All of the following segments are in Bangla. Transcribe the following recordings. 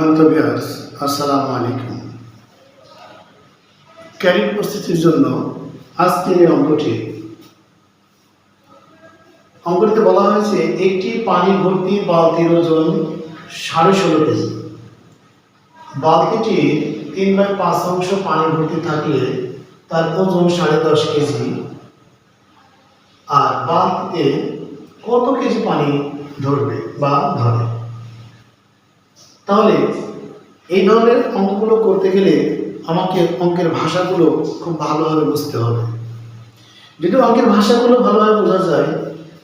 সম্মানিত বিয়ার্স আসসালামু আলাইকুম। ক্যারিয়ার প্রস্তুতির জন্য আজকের এই অঙ্কটি, অঙ্কটিতে বলা হয়েছে একটি পানি ভর্তি বালতির ওজন সাড়ে ষোলো কেজি। বালতিটি তিন বাই পাঁচ অংশ পানি ভর্তি থাকলে তার ওজন সাড়ে দশ কেজি। আর বালতিতে কত কেজি পানি ধরবে বা ধরে? তাহলে এই ধরনের অঙ্কগুলো করতে গেলে আমাকে অঙ্কের ভাষাগুলো খুব ভালোভাবে বুঝতে হবে। যদি অঙ্কের ভাষাগুলো ভালোভাবে বোঝা যায়,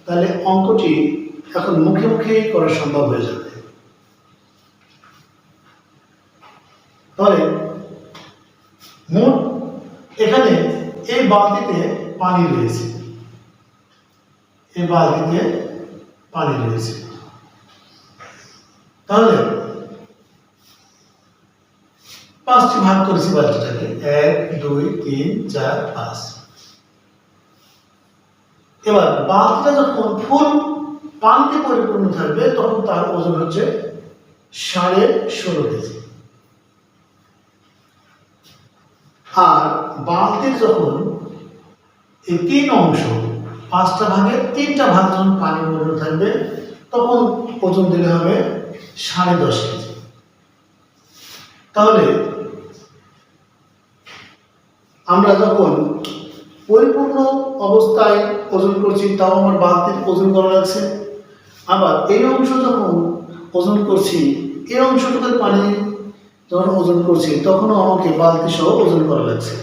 তাহলে অঙ্কটি এখন মুখে মুখেই করা সম্ভব হয়ে যাবে। তাহলে মোট এখানে এই বালতিতে পানি রয়েছে। এই বালতিতে পানি রয়েছে। তাহলে পাঁচটি ভাগ করেছি বালতিটাকে এক, দুই, তিন, চার, পাঁচ। এবার বালতিটা যখন ফুল পানিতে পরিপূর্ণ থাকবে, তখন তার ওজন হচ্ছে সাড়ে ষোলো কেজি। আর বালতির যখন এই তিন অংশ, পাঁচটা ভাগের তিনটা ভাগ যখন পানি পূর্ণ থাকবে, তখন ওজন দিলে হবে সাড়ে দশ কেজি। তাহলে আমরা যখন পরিপূর্ণ অবস্থায় ওজন করছি, তাও আমার বালতির ওজন করা লাগছে। আবার এই অংশ যখন ওজন করছি, এই অংশটুকুর পানি যখন ওজন করছি, তখনও আমাকে বালতি সহ ওজন করা লাগছে।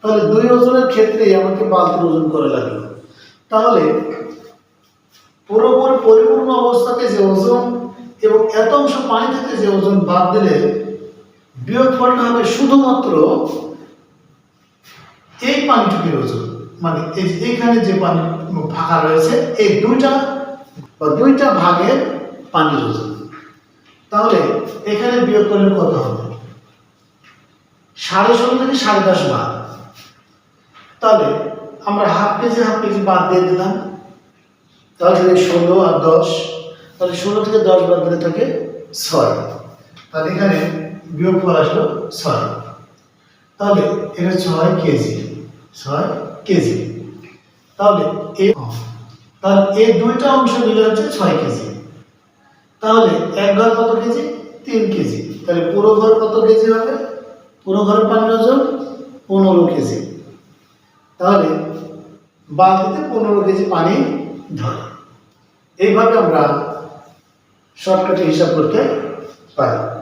তাহলে দুই ওজনের ক্ষেত্রেই আমাকে বালতির ওজন করা লাগল। তাহলে পুরোপুরি পরিপূর্ণ অবস্থাতে যে ওজন এবং এত অংশ পানি থেকে যে ওজন বাদ দিলে বিয়োগফলটা হবে শুধুমাত্র এই পানিটুকুর ওজন মানে এখানে যে পানি ফাঁকা রয়েছে, এই দুইটা বা দুইটা ভাগের পানির ওজন তাহলে এখানে বিয়োগ করলে কত হবে? সাড়ে ষোলো থেকে সাড়ে দশ ভাগ তাহলে আমরা হাফ কেজি হাফ কেজি বাদ দিয়ে দিলাম। তাহলে ষোলো আর দশ, তাহলে ষোলো থেকে দশ বাদ দিলে থাকে ছয়। তাহলে এখানে বিয়োগফল আসলো ছয়। তাহলে এটা ছয় কেজি ছয় কেজি। তাহলে এ, তাহলে এই দুইটা অংশ মিলে হচ্ছে ছয় কেজি। তাহলে এক ঘর কত কেজি? তিন কেজি। তাহলে পুরো ঘর কত কেজি হবে? পুরো ঘরের পানির ওজন পনেরো কেজি। তাহলে বালতিতে পনেরো কেজি পানি ধরে। এইভাবে আমরা শর্টকাটে হিসাব করতে পারি।